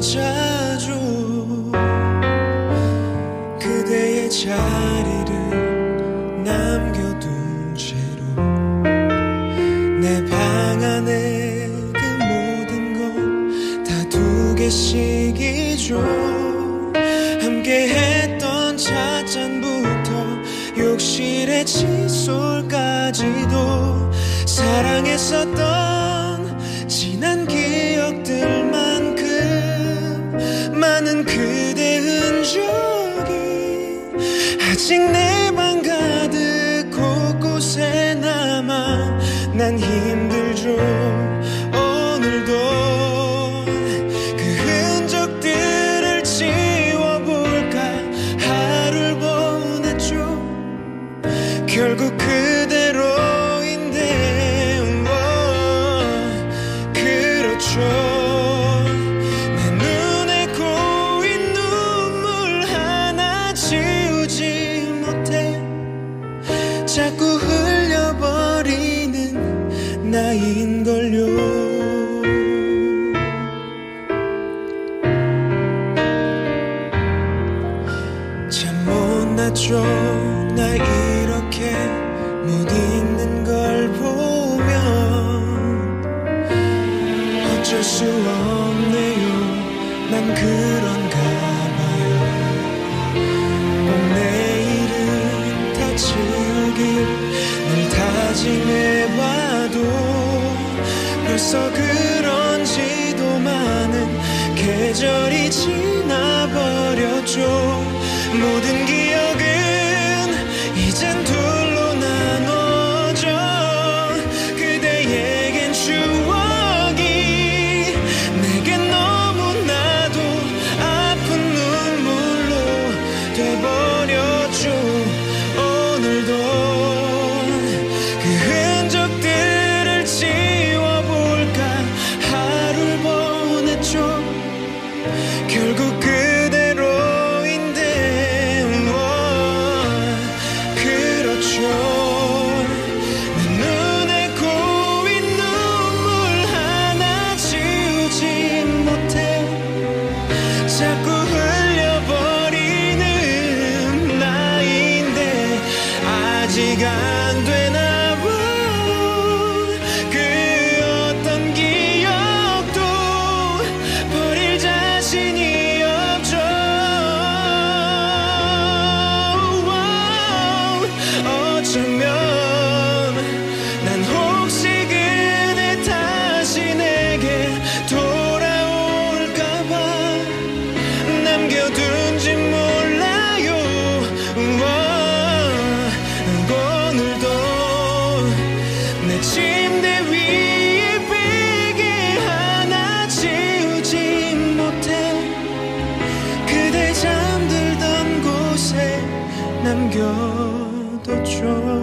자주 그대의 자리를 남겨둔 채로 내 방 안에 그 모든 건 다 두 개씩이죠 함께 했던 찻잔부터 욕실의 칫솔까지도 사랑했었던 많은 그대 흔적이 아직 내방 가득 곳곳에 남아. 난 힘들죠 못났죠 나 이렇게 못 있는 걸 보면 어쩔 수 없네요. 난 그런가 봐요. 꼭 내일은 다 지우길 늘 다짐해봐도 벌써 그런지도 많은 계절이 지나버렸죠. 모든 기 아 안겨둬줘